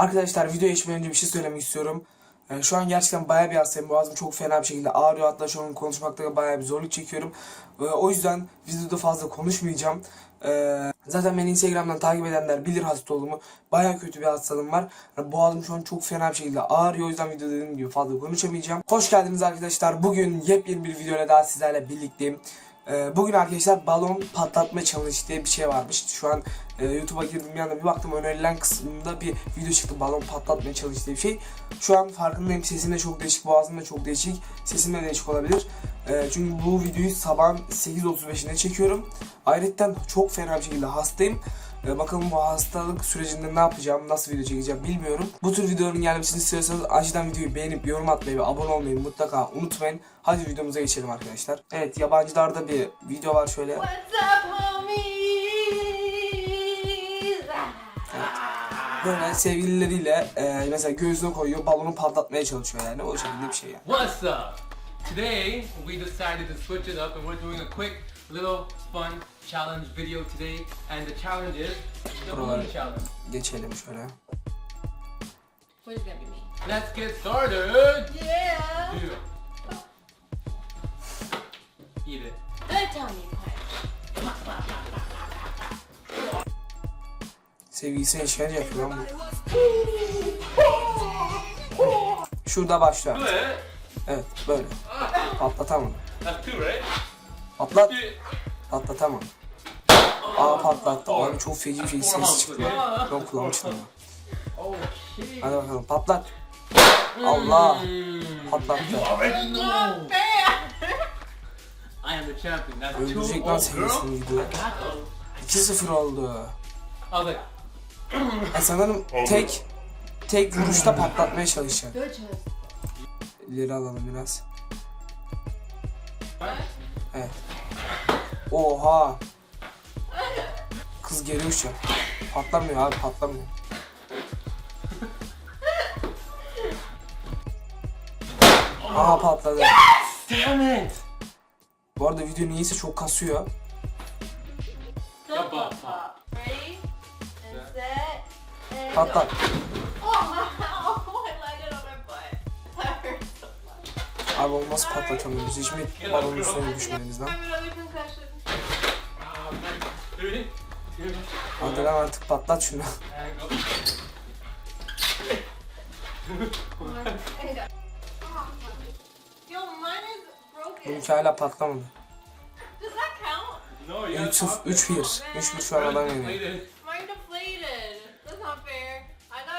Arkadaşlar video geçmeden önce bir şey söylemek istiyorum. Ee, şu an gerçekten bayağı bir hastayım. Boğazım çok fena bir şekilde ağrıyor. Hatta şu an konuşmakta da bayağı bir zorluk çekiyorum. Ee, o yüzden videoda fazla konuşmayacağım. Ee, zaten beni Instagram'dan takip edenler bilir hasta olduğumu. Bayağı kötü bir hastalığım var. Yani boğazım şu an çok fena bir şekilde ağrıyor. O yüzden videoda dediğim gibi fazla konuşamayacağım. Hoş geldiniz arkadaşlar. Bugün yepyeni bir videoyla daha sizlerle birlikteyim. Ee, Bugün arkadaşlar balon patlatma challenge diye bir şey varmış. Şu an e, YouTube'a girdim bir anda bir baktım önerilen kısmında bir video çıktı balon patlatma challenge diye bir şey. Şu an farkındayım sesim de çok değişik, boğazım da çok değişik, sesim de değişik olabilir. Ee, çünkü bu videoyu sabah 8.35'inde çekiyorum. Ayrıca çok fena bir şekilde hastayım. Ee, bakalım bu hastalık sürecinde ne yapacağım, nasıl video çekeceğim bilmiyorum. Bu tür videoların gelmesini istiyorsanız acilen videoyu beğenip yorum atmayı ve abone olmayı mutlaka unutmayın. Hadi videomuza geçelim arkadaşlar. Evet yabancılarda bir video var şöyle. What's up, homies? Böyle sevgilileriyle e, mesela gözüne koyuyor balonu patlatmaya çalışıyor yani o şekilde bir şey yani. What's up? Today we decided to switch it up and we're doing a quick little fun challenge video today and the challenge is the balloon challenge. Geçelim şöyle. What is gonna be me? Let's get started! Yeah. Yeah. Eat it. Good tummy punch. Sevgilisine işkence yapıyor lan bu. Şurada. Do it! Evet böyle. Patlatamam. That's two, right? Patlat. Patlatamam. Aa patlattı. Abi çok feci bir şey ses çıktı. Ben kulağım shit! Hadi bakalım patlat. Allah. Patlattı. Already know! Not fair. I am the champion. That's two. Öldürecek lan girl. sevgilisini gidiyor. 2-0 oldu. Like, E sanırım tek tek vuruşta patlatmaya çalışacak. İleri alalım biraz. Evet. Oha. Kız geri uçacak. Patlamıyor abi patlamıyor. Aha patladı. damn it! Bu arada video niyeyse çok kasıyor. Double pop. Ready? And set. And Patlat. go. Oh, I landed on my butt. That hurt so much. Abi olmaz patlatamıyoruz. Hiç mi balonun üstüne düşmediniz lan? I have another concussion. Ah, man. Three, two, Hadi lan artık patlat şunu. and go. Yo, mine is broken. Benimki hala patlamadı. Does that count? No, you 3 gotta pop it. 3-1. 3-1 şu an adam yeniyor. Deflated. Mine deflated. That's not fair. I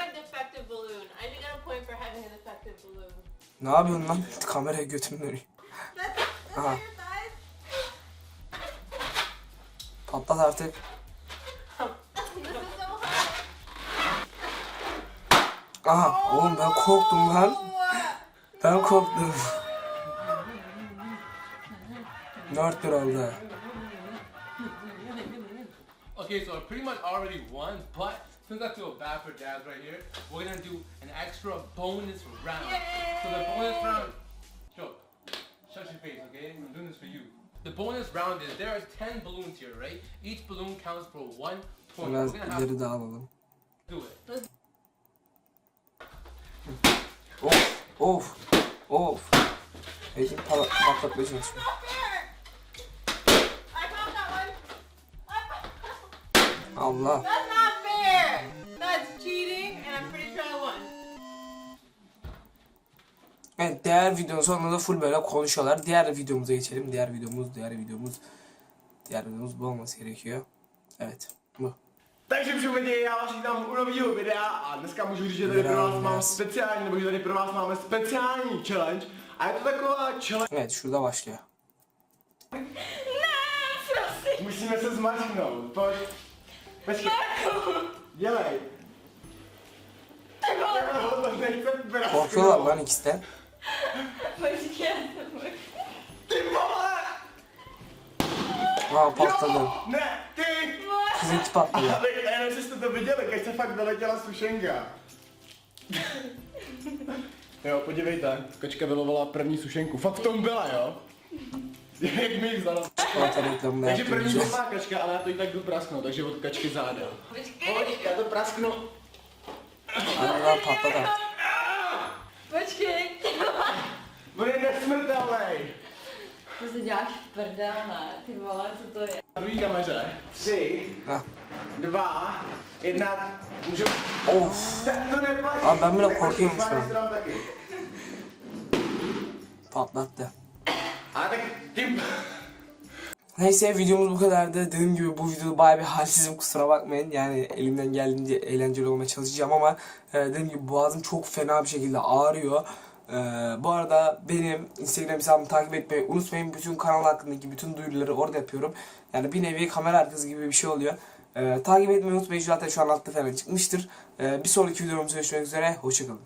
Patlat artık. Aha oğlum ben korktum lan. Ben korktum. 4-1 oldu. Okay, so I pretty much already won, but since I feel bad for Daz right here, we're gonna do an extra bonus round. So the bonus round, Joe, shut your face, okay? I'm doing this for you. The bonus round is there are 10 balloons here, right? Each balloon counts for one point. Biraz We're gonna have ileri dağılalım. to do it. Of of of. Elim pala- patlatmaya çalışıyor. Not fair. I found that one. I found- Allah. That's not Evet diğer videonun sonunda da full böyle konuşuyorlar. Diğer videomuza geçelim. Diğer videomuz, diğer videomuz. Diğer videomuz bu olması gerekiyor. Evet. Bu. Takže přivedě, já vás vítám u nového videa a dneska můžu říct, že tady pro vás mám speciální, nebo že tady pro vás máme speciální challenge a je to taková challenge, Evet şurada başlıyor. musíme se zmačknout, pojď, počkej, dělej. Korkuyorlar lan ikisi de. Ty vole! Aa patladı. Jo! Ne, ty! Kızınki patladı. Ale já jestli jste to viděli, když se fakt doletěla sušenka. Jo, podívejte, kočka vylovala první sušenku. Fakt v tom byla, jo? Jak mi jich zadal. Çikolata reklamını Takže první yaptığımız byla kačka, ale já to i tak jdu prasknout, takže od kačky záda. Pojď, já to prasknu. Patladı artık. Počkej, nesmrtelný. to si děláš prdel, ne? Ty vole, co to je? Druhý kameře. Tři, dva, jedna. Můžu... Of To neplatí. Abi ben bile korkuyorum şu an. Taky. patlattı. A tak tím... Neyse videomuz bu kadardı. Dediğim gibi bu videoda bayağı bir halsizim kusura bakmayın. Yani elimden geldiğince eğlenceli olmaya çalışacağım ama e, dediğim gibi boğazım çok fena bir şekilde ağrıyor. E, bu arada benim Instagram hesabımı takip etmeyi unutmayın. Bütün kanal hakkındaki bütün duyuruları orada yapıyorum. Yani bir nevi kamera arkası gibi bir şey oluyor. E, takip etmeyi unutmayın. Zaten şu an altta falan çıkmıştır. E, bir sonraki videomuzda görüşmek üzere. Hoşçakalın.